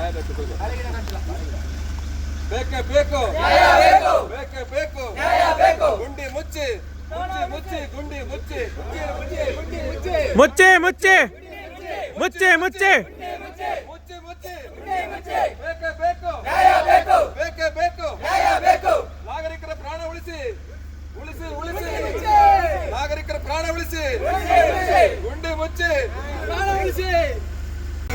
ನ್ಯಾಯ ಬೇಕು. ಬೇಕು. ಬೇಕೇ ಬೇಕು. ಬೇಕೇ ಬೇಕು. ಗುಂಡಿ ಮುಚ್ಚಿ. ಮುಚ್ಚಿ ಮುಚ್ಚಿ ಗುಂಡಿ ಮುಚ್ಚಿ. ಮುಚ್ಚಿ ಮುಚ್ಚಿ ಗುಂಡಿ ಮುಚ್ಚಿ. ಮುಚ್ಚೆ ಮುಚ್ಚೆ. ಮುಚ್ಚೆ ಮುಚ್ಚೆ. ಮುಚ್ಚಿ ಮುಚ್ಚಿ. ಬೇಕೇ ಬೇಕು. ಬೇಕೇ. ಬೇಕು ನಾಗರಿಕರ ಪ್ರಾಣ ಉಳಿಸಿ. ಉಳಿಸಿ ಉಳಿಸಿ. ನಾಗರಿಕರ ಪ್ರಾಣ ಉಳಿಸಿ. ಗುಂಡಿ ಮುಚ್ಚಿ.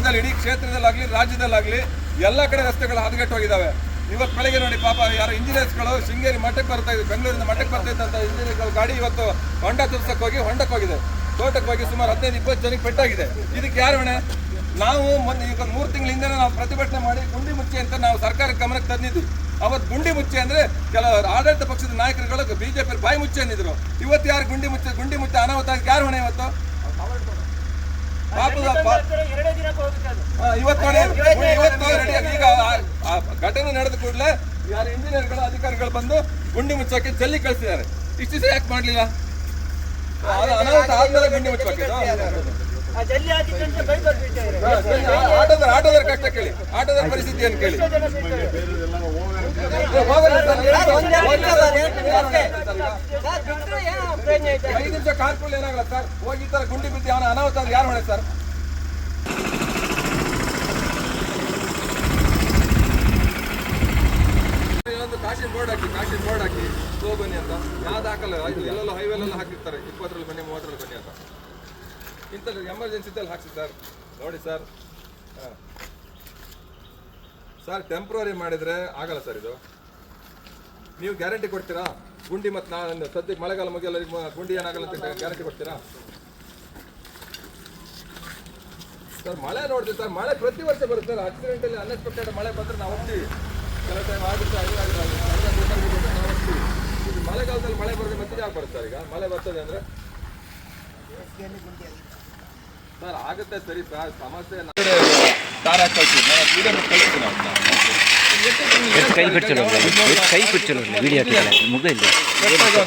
ರಾಜ್ಯದಲ್ಲಿ ಇಡೀ ಕ್ಷೇತ್ರದಲ್ಲಾಗಲಿ ರಾಜ್ಯದಲ್ಲಾಗ್ಲಿ ಎಲ್ಲ ಕಡೆ ರಸ್ತೆಗಳು ಹದಗೆಟ್ಟೋಗಿದ್ದಾವೆ. ಇವತ್ತು ಬೆಳಗ್ಗೆ ನೋಡಿ ಪಾಪ ಯಾರು ಇಂಜಿನಿಯರ್ಸ್ಗಳು ಶೃಂಗೇರಿ ಮಠಕ್ಕೆ ಬರ್ತಾ ಇದ್ದಾರೆ ಬೆಂಗಳೂರಿಂದ ಮಠಕ್ಕೆ ಬರ್ತಾ ಇದ್ದಂಥ ಇಂಜಿನಿಯರ್ಗಳ ಗಾಡಿ ಇವತ್ತು ಹೊಂಡ ತುರ್ಸಕ್ಕೆ ಹೋಗಿ ಹೊಂಡಕ್ಕೆ ಹೋಗಿದೆ ತೋಟಕ್ಕೆ ಹೋಗಿ ಸುಮಾರು ಹದಿನೈದು ಇಪ್ಪತ್ತು ಜನಕ್ಕೆ ಪೆಟ್ಟಾಗಿದೆ. ಇದಕ್ಕೆ ಯಾರು ಹೊಣೆ ನಾವು ಮೊನ್ನೆ ಈಗ ಮೂರು ತಿಂಗಳಿಂದ ನಾವು ಪ್ರತಿಭಟನೆ ಮಾಡಿ ಗುಂಡಿ ಮುಚ್ಚಿ ಅಂತ ನಾವು ಸರ್ಕಾರ ಗಮನಕ್ಕೆ ತಂದಿದ್ವಿ. ಅವತ್ತು ಗುಂಡಿ ಮುಚ್ಚಿ ಅಂದ್ರೆ ಕೆಲವರು ಆಡಳಿತ ಪಕ್ಷದ ನಾಯಕರುಗಳು ಬಿಜೆಪಿ ಬಾಯಿ ಮುಚ್ಚಿ ಅಂದಿದ್ರು. ಇವತ್ತು ಯಾರು ಗುಂಡಿ ಮುಚ್ಚಿ ಗುಂಡಿ ಮುಚ್ಚ ಅನಾಹುತ ಯಾರು ಹೊಣೆ ಇವತ್ತು? ಪಾಪದ ಪಾ- ಎರಡೇ ದಿನಕ್ಕೆ ಹೋಗುತ್ತೆ ಅದು ಹಾ, ಇವತ್ತು ನೋಡಿ ಇವತ್ತು ರೆಡಿ ಈಗ ಆ- ಆ ಘಟನೆ ನಡೆದ ಕೂಡಲೇ ಯಾರು ಇಂಜಿನಿಯರ್ಗಳು ಅಧಿಕಾರಿಗಳು ಬಂದು ಗುಂಡಿ ಮುಚ್ಚಕ್ಕೆ ಜಲ್ಲಿ ಕಳಿಸಿದ್ದಾರೆ. ಇಷ್ಟು ದಿವಸ ಯಾಕೆ ಮಾಡ್ಲಿಲ್ಲ? ಅನಾಹುತ ಆದ್ಮೇಲೆ ಗುಂಡಿ ಮುಚ್ಚಬೇಕು ಆಟೋದರ ಆಟೋದರ ಕಷ್ಟ ಕೇಳಿ. ಆಟೋದರ ಏನು ಕೇಳಿ? ಐದು ನಿಮಿಷ ಕಾರ್ಕುಲ್ ಏನಾಗಲ್ಲ ಸರ್. ಹೋಗಿ ತರ ಗುಂಡಿ ಬಿದ್ದು ಅವನ ಅನಾಹುತ ಯಾರು ಹೊಣೆ ಸರ್? ಕಾಶಿನ್ ಬೋರ್ಡ್ ಹಾಕಿ, ಕಾಶಿನ ಬೋರ್ಡ್ ಹಾಕಿ ಸ್ಲೋ ಬನ್ನಿ ಅಂತ. ಯಾವ್ದು ಹಾಕಲ್ಲ? ಇದು ಎಲ್ಲೆಲ್ಲ ಹೈವೇಲೆಲ್ಲ ಹಾಕಿರ್ತಾರೆ. ಇಪ್ಪತ್ತರಲ್ಲಿ ಬನ್ನಿ, ಮೂವತ್ತರಲ್ಲಿ ಬನ್ನಿ ಅಂತ. ಇಂಥದ್ದು ಎಮರ್ಜೆನ್ಸಿದಲ್ಲಿ ಹಾಕ್ಸಿ ಸರ್. ನೋಡಿ ಸರ್. ಸರ್ ಟೆಂಪ್ರವರಿ ಮಾಡಿದರೆ ಆಗಲ್ಲ ಸರ್ ಇದು. ನೀವು ಗ್ಯಾರಂಟಿ ಕೊಡ್ತೀರಾ? ಗುಂಡಿ ಮತ್ತು ನಾನು ಸದ್ಯಕ್ಕೆ ಮಳೆಗಾಲ ಮುಗಿಯಲ್ಲ ಗುಂಡಿ ಏನಾಗಲ್ಲ ಅಂತ ಗ್ಯಾರಂಟಿ ಕೊಡ್ತೀರಾ? ಸರ್, ಮಳೆ ನೋಡ್ತೀವಿ ಸರ್. ಮಳೆ ಪ್ರತಿ ವರ್ಷ ಬರುತ್ತೆ ಸರ್. ಆಕ್ಸಿಡೆಂಟಲ್ಲಿ ಅನ್ಎಕ್ಸ್ಪೆಕ್ಟೆಡ್ ಮಳೆ ಬಂದರೆ ನಾವು ಹೋಗ್ತೀವಿ. ಕೆಲವು ಟೈಮ್ ಹೋಗ್ತೀವಿ ಇದು ಮಳೆಗಾಲದಲ್ಲಿ ಮಳೆ ಬರೋದು ಮತ್ತೆ ಯಾಕೆ ಬರುತ್ತೆ ಈಗ? ಮಳೆ ಬರ್ತದೆ ಅಂದ್ರೆ? ಸರ್ ಆಗುತ್ತೆ ಸರಿ ಸರ್. ಸಮಸ್ಯೆ ತಾರ ಕಳ್ಸಿ ನಾನು ವಿಡಿಯೋ ಕಳಿಸ್ತೀನಿ ಕೈ ಬಿಡ್ಚಲು ಕೈ ಬಿಡ್ಚಲು ವಿಡಿಯೋ ಇಲ್ಲ?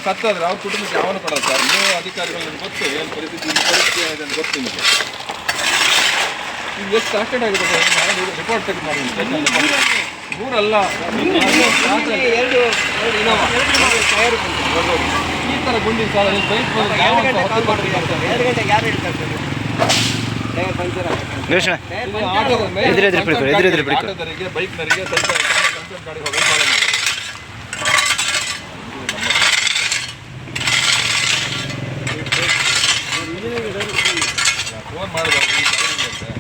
ಸತ್ತೋದ್ರೆ ಅವ್ರ ಕುಟುಂಬಕ್ಕೆ ಯಾವನು ಕೊಡೋದು ಸರ್? ನೀವು ಅಧಿಕಾರಿಗಳು ಗೊತ್ತು ಏನು ಪರಿಸ್ಥಿತಿ ಪರಿಸ್ಥಿತಿ ಗೊತ್ತು ನಿಮಗೆ. ಈಗ ಎಷ್ಟು ಆಕ್ಸಿಡೆಂಟ್ ಆಗಿದೆ ಸರ್ ನಾನು ರಿಪೋರ್ಟ್ ತೆಗೆದು ಎರಡು ಈ ಥರ ಗುಂಡಿ ಸರ್ ಬೈಕ್ ಎರಡು ಗಂಟೆಗೆ ಯಾರು ಸ್ವಲ್ಪ ಗಾಡಿ ಹೋಗಿ ಫಾಲೋ ಮಾಡಿ ಫೋನ್ ಮಾಡಬಾರ್ದು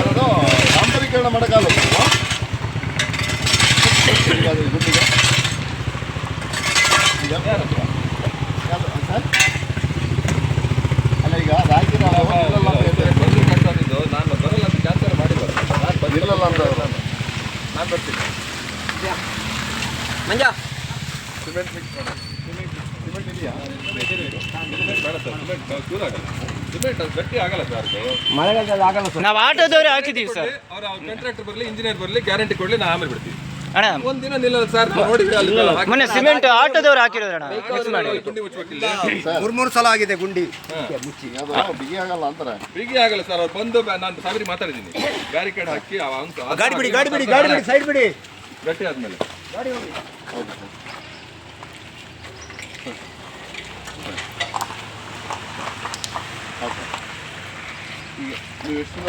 ಅದು ಡಾಂಬರೀಕರಣ ಮಾಡೋಕ್ಕಾಗಲ್ಲ ಈಗ ಅದು ಗುಡ್ಡಿಗೆ ಈಗ ಯಾರು ಸರ್ ಅಲ್ಲ ಈಗ ರಾಜ್ಯ ಬಂದು ಕಟ್ಟೋದಿದ್ದು ನಾನು ಬರಲ್ಲ ಅಂತ ಕ್ಯಾನ್ಸಲ್ ಮಾಡಿದ್ದಾರೆ ನಾನು ಬಂದಿಲ್ಲ ಇರಲ್ಲ ಅಂತ ನಾನು ಬರ್ತೀನಿ. ಮಂಜ. ಸಿಮೆಂಟ್ ಮಿಕ್ಸ್ ಸಿಮೆಂಟ್ ಇದೆಯಾ ಸಿಮೆಂಟ್ ಬೇಡ ಸರ್ ಸಿಮೆಂಟ್ ಚೂರು ಆಗಲ್ಲ ಸಿಮೆಂಟ್ ಅದು ಗಟ್ಟಿ ಆಗಲ್ಲ ಸರ್ ಮಳೆಗಾಲದಲ್ಲಿ ಆಗಲ್ಲ ಸರ್. ನಾವು ಆಟೋದವ್ರೆ ಹಾಕಿದೀವಿ ಸರ್. ಅವರ ಕಾಂಟ್ರಾಕ್ಟರ್ ಬರಲಿ ಇಂಜಿನಿಯರ್ ಬರಲಿ ಗ್ಯಾರಂಟಿ ಕೊಡಲಿ ನಾ ಆಮೇಲೆ ಬಿಡ್ತೀವಿ ಅಣ್ಣ. ಒಂದಿನ ನಿಲ್ಲಲ್ಲ ಸರ್ ನೋಡಿ ಮೊನ್ನೆ ಸಿಮೆಂಟ್ ಆಟೋದವ್ರು ಹಾಕಿರೋದು ಅಣ್ಣ ಮಿಕ್ಸ್ ಮಾಡಿ. ಗುಂಡಿ ಮುಚ್ಚಬೇಕಿಲ್ಲ ಮೂರ್ ಮೂರು ಸಲ ಆಗಿದೆ ಗುಂಡಿ. ಮುಚ್ಚಿ ಬಿಗಿ ಆಗಲ್ಲ ಅಂತಾರೆ. ಬಿಗಿ ಆಗಲ್ಲ ಸರ್ ಅವ್ರು ಬಂದು ನಾನು ಸಾವಿರ ಮಾತಾಡಿದ್ದೀನಿ. ಬ್ಯಾರಿಕೇಡ್ ಹಾಕಿ ಗಾಡಿ ಬಿಡಿ ಗಾಡಿ ಬಿಡಿ ಗಾಡಿ ಬಿಡಿ ಸೈಡ್ ಬಿಡಿ. ಗಟ್ಟಿ ಆದ್ಮೇಲೆ. ಗಾಡಿ ಹೌದು ಸರ್. ಈಗ ನೀವು ಎಷ್ಟು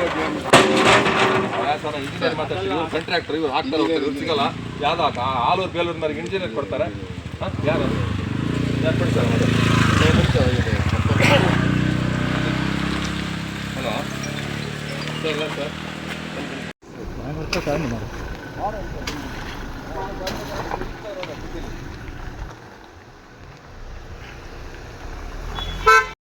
ಸರ್ ಇಂಜಿನಿಯರ್ ಮಾತಾಡ್ತೀವಿ ಕಾಂಟ್ರಾಕ್ಟರ್ ಇವ್ರು ಹಾಕ್ತಾರೆ ಹೋಗ್ತಾರೆ ಇವ್ರು ಸಿಗಲ್ಲ ಯಾವ್ದು ಹಾಕ ಆಲೂರು ಬೇಲೂರು ಮೇಲೆ ಇಂಜಿನಿಯರ್ ಕೊಡ್ತಾರೆ ಹಾಂ ಯಾರು ಯಾರು ಕೊಡ್ತಾರೆ ಹಲೋ ಸರ್ ಸರ್